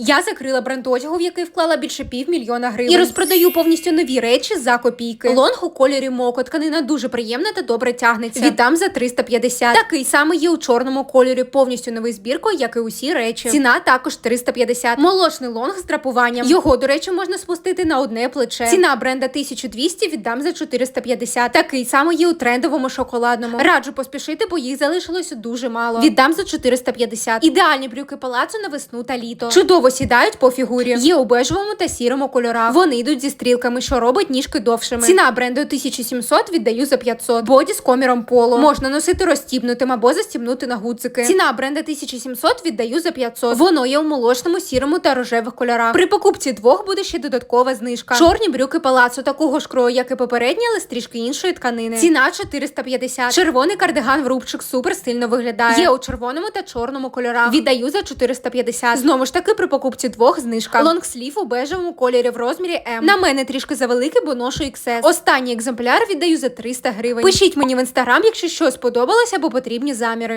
Я закрила бренд одягу, в який вклала більше півмільйона гривень. І розпродаю повністю нові речі за копійки. Лонг у кольорі моко. Тканина дуже приємна та добре тягнеться. Віддам за 350. Такий самий є у чорному кольорі, повністю новий збіркою, як і усі речі. Ціна також 350. Молочний лонг з драпуванням. Його, до речі, можна спустити на одне плече. Ціна бренда 1200, віддам за 450. Такий самий є у трендовому шоколадному. Раджу поспішити, бо їх залишилося дуже мало. Віддам за 450. Ідеальні брюки палацу на весну та літо. Чудово сідають по фігурі. Є у бежевому та сірому кольорах. Вони йдуть зі стрілками, що робить ніжки довшими. Ціна бренду 1700, віддаю за 500. Боді з коміром поло. Можна носити розстібнутим або застібнути на гудзики. Ціна бренда 1700, віддаю за 500. Воно є у молочному, сірому та рожевих кольорах. При покупці двох буде ще додаткова знижка. Чорні брюки палацу такого ж крою, як і попередні, але з трішки іншої тканини. Ціна 450. Червоний кардиган в рубчик супер стильно виглядає. Є у червоному та чорному кольорах. Віддаю за 450. Знову ж таки, при покупці двох знижка. Лонгслів у бежевому кольорі в розмірі М. На мене трішки завеликий, бо ношу XS. Останній екземпляр віддаю за 300 гривень. Пишіть мені в інстаграм, якщо щось сподобалося або потрібні заміри.